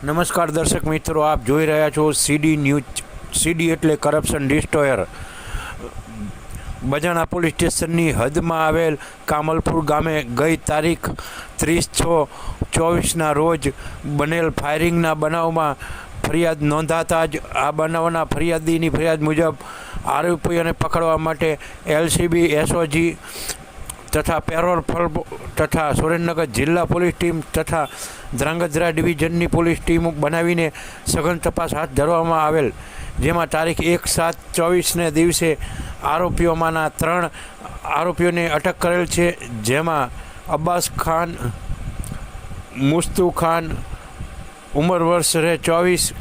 નમસ્કાર દર્શક મિત્રો, આપ જોઈ રહ્યા છો સીડી ન્યૂઝ સીડી એટલે કરપ્શન ડિસ્ટ્રોયર બજાણા પોલીસ સ્ટેશનની હદમાં આવેલ કામલપુર ગામે ગઈ તારીખ ત્રીસ છ ચોવીસના રોજ બનેલ ફાયરિંગના બનાવમાં ફરિયાદ નોંધાતા જ આ બનાવના ફરિયાદીની ફરિયાદ મુજબ આરોપીઓને પકડવા માટે એલસીબી એસઓજી તથા પેરોલ ફલ તથા સુરેન્દ્રનગર જિલ્લા પોલીસ ટીમ તથા ધ્રાંગધ્રા ડિવિઝનની પોલીસ ટીમ બનાવીને સઘન તપાસ હાથ ધરવામાં આવેલ, જેમાં તારીખ એક સાત ચોવીસને દિવસે આરોપીઓમાંના ત્રણ આરોપીઓને અટક કરેલ છે, જેમાં અબ્બાસ ખાન, મુસ્તુ ખાન, ઉંમર વર્ષ રે ચોવીસ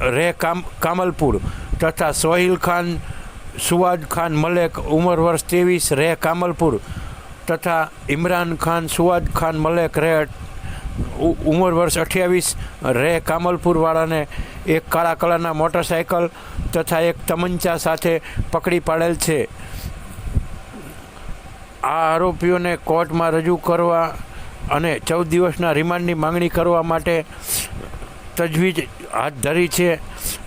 રે કામ, કામલપુર, તથા સોહિલ ખાન, સુવાદ ખાન મલેક, ઉંમર વર્ષ ત્રેવીસ રે કામલપુર, તથા ઇમરાન ખાન, સુવાદ ખાન મલેક ઉ- ઉંમર વર્ષ અઠ્યાવીસ રહે કામલપુરવાળાને એક કાળા કલરના મોટરસાયકલ તથા એક તમંચા સાથે પકડી પાડેલ છે. આ આરોપીઓને કોર્ટમાં રજૂ કરવા અને ચૌદ દિવસના રિમાન્ડની માંગણી કરવા માટે તજવીજ હાથ ધરી છે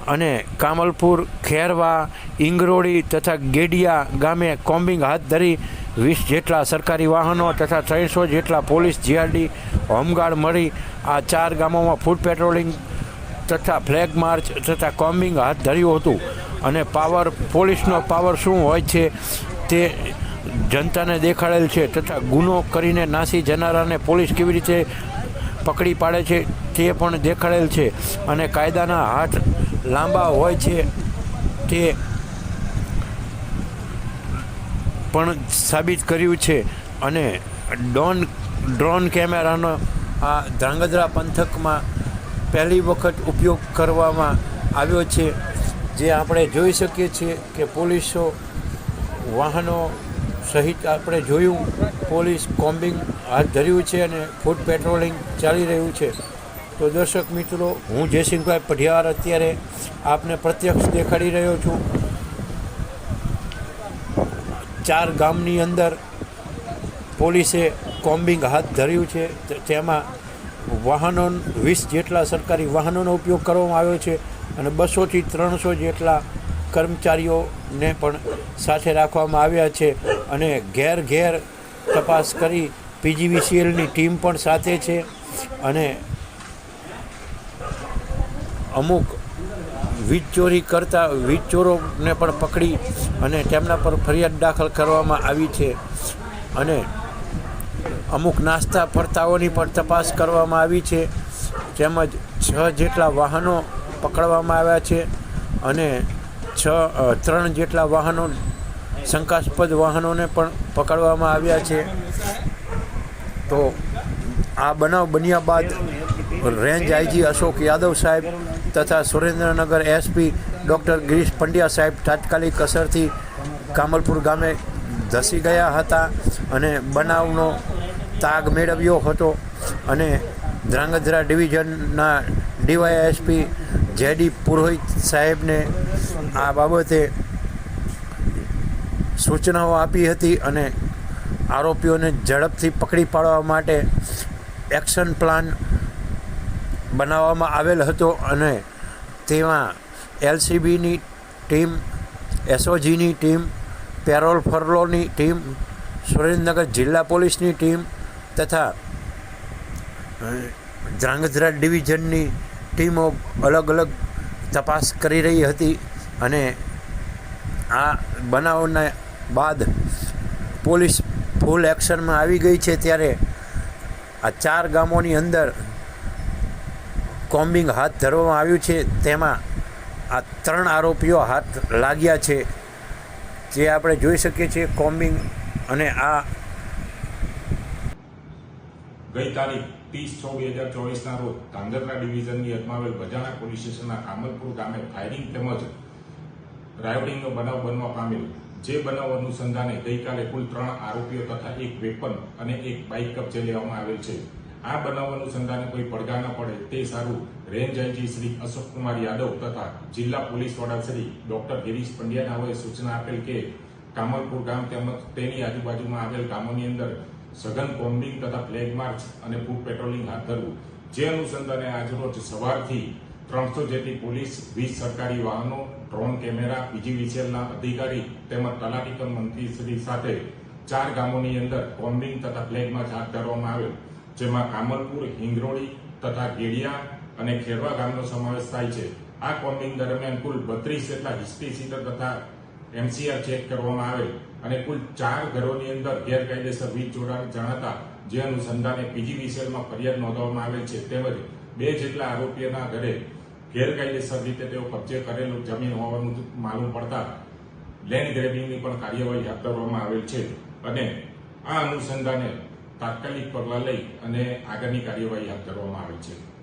અને કામલપુર ખેરવા, ઇંગરોળી તથા ગેડિયા ગામે કોમ્બિંગ હાથ ધરી વીસ જેટલા સરકારી વાહનો તથા ત્રણસો જેટલા પોલીસ જીઆરડી હોમગાર્ડ મળી આ ચાર ગામોમાં ફૂડ પેટ્રોલિંગ તથા ફ્લેગ માર્ચ તથા કોમ્બિંગ હાથ ધર્યું હતું. અને પાવર, પોલીસનો પાવર શું હોય છે તે જનતાને દેખાડેલ છે તથા ગુનો કરીને નાસી જનારાને પોલીસ કેવી રીતે પકડી પાડે છે તે પણ દેખાડેલ છે. અને કાયદાના હાથ લાંબા હોય છે તે પણ સાબિત કર્યું છે. અને ડોન, ડ્રોન કેમેરાનો આ ધ્રાંગધ્રા પંથકમાં પહેલી વખત ઉપયોગ કરવામાં આવ્યો છે. જે આપણે જોઈ શકીએ છીએ કે પોલીસો વાહનો સહિત આપણે જોયું, પોલીસ કોમ્બિંગ હાથ ધર્યું છે અને ફૂડ પેટ્રોલિંગ ચાલી રહ્યું છે. તો દર્શક મિત્રો, હું જયસિંહભાઈ પઢિયાર અત્યારે આપને પ્રત્યક્ષ દેખાડી રહ્યો છું. ચાર ગામની અંદર પોલીસે કોમ્બિંગ હાથ ધર્યું છે. તેમાં વાહનો વીસ જેટલા સરકારી વાહનોનો ઉપયોગ કરવામાં આવ્યો છે અને બસોથી ત્રણસો જેટલા કર્મચારીઓને પણ સાથે રાખવામાં આવ્યા છે અને ઘેર ઘેર તપાસ કરી પીજીવીસીએલની ટીમ પણ સાથે છે. અને અમુક વીજ ચોરી કરતા, વીજ ચોરોને પણ પકડી અને તેમના પર ફરિયાદ દાખલ કરવામાં આવી છે. અને અમુક નાસ્તા ફરતાઓની પણ તપાસ કરવામાં આવી છે. તેમજ છ જેટલા વાહનો પકડવામાં આવ્યા છે અને છ ત્રણ જેટલા વાહનો શંકાસ્પદ વાહનોને પણ પકડવામાં આવ્યા છે. તો આ બનાવ બન્યા બાદ રેન્જ આઈજી અશોક યાદવ સાહેબ તથા સુરેન્દ્રનગર એસપી ડૉક્ટર ગિરીશ પંડ્યા સાહેબ તાત્કાલિક અસરથી કામલપુર ગામે ધસી ગયા હતા અને બનાવનો તાગ મેળવ્યો હતો અને ધ્રાંગધ્રા ડિવિઝનના ડીવાયએસપી જેડી પુરોહિત સાહેબને આ બાબતે સૂચનાઓ આપી હતી અને આરોપીઓને ઝડપથી પકડી પાડવા માટે એક્શન પ્લાન બનાવવામાં આવેલ હતો અને તેમાં એલસીબીની ટીમ, એસઓજીની ટીમ, પેરોલ ફરલોની ટીમ, સુરેન્દ્રનગર જિલ્લા પોલીસની ટીમ તથા ધ્રાંગધ્રા ડિવિઝનની ટીમો અલગ અલગ તપાસ કરી રહી હતી અને આ બનાવના બાદ પોલીસ ફૂલ એક્શનમાં આવી ગઈ છે ત્યારે આ ચાર ગામોની અંદર કોમ્બિંગ હાથ ધરવામાં આવ્યું છે, તેમાં આ ત્રણ આરોપીઓ હાથ લાગ્યા છે. જે આપણે જોઈ શકીએ છીએ કોમ્બિંગ અને આ ગઈ તારીખ ત્રીસ છ બે હજાર ચોવીસના રોજ ધાંગધ્રા ડિવિઝનની અજમાવેલ બજાણા પોલીસ સ્ટેશનના કામલપુર ગામે ફાયરિંગ તેમજ રાયોટિંગનો બનાવ બનવા પામેલ, જે બનાવ અનુસંધાને ગઈકાલે કુલ ત્રણ આરોપીઓ તથા એક વેપન અને એક બાઇક કબજે લેવામાં આવેલ છે. આ બનાવ અનુસંધાને કોઈ પડઘા ન પડે તે સારું. રેન્જ આઈજી શ્રી અશોક કુમાર યાદવ તથા જિલ્લા પોલીસ વડા શ્રી ડોક્ટર ગિરીશ પંડ્યાનાઓએ સૂચના આપેલ કે કામલપુર ગામ તેમજ તેની આજુબાજુમાં આવેલ ગામોની અંદર સઘન કોમ્બિંગ તથા ફ્લેગ માર્ચ અને ફૂડ પેટ્રોલિંગ હાથ ધરવું. જે અનુસંધાને આજરોજ સવારથી ત્રણસો જેટલી પોલીસ, વીસ સરકારી વાહનો, ડ્રોન કેમેરા પીજીવીસીએલના અધિકારી તેમજ તલાટીકમ મંત્રીશ્રી સાથે ચાર ગામોની અંદર કોમ્બિંગ તથા ફ્લેગ માર્ચ હાથ ધરવામાં આવેલ. જેમાં કામલપુર, હિંગરોળી તથા ગેડિયા અને ખેરવા ગામનો સમાવેશ થાય છે. આ કોમ્બિંગ દરમિયાન કુલ બત્રીસ જેટલા હિસ્ટ્રી સીટર તથા એમસીઆર ચેક કરવામાં આવેલ અને કુલ ચાર ઘરોની અંદર ગેરકાયદેસર વીજ જોડાણ જણાતા જે અનુસંધાને પીજીવીસીએલમાં ફરિયાદ નોંધવામાં આવેલ છે તેમજ બે જેટલા આરોપીઓના ઘરે ગેરકાયદેસર રીતે તેઓ કબજે કરેલું જમીન હોવાનું માલુમ પડતા લેન્ડ ગ્રેબિંગની પણ કાર્યવાહી હાથ ધરવામાં આવેલ છે. અને આ અનુસંધાને તાત્કાલિક પગલાં લઈ અને આગળની કાર્યવાહી હાથ ધરવામાં આવી છે.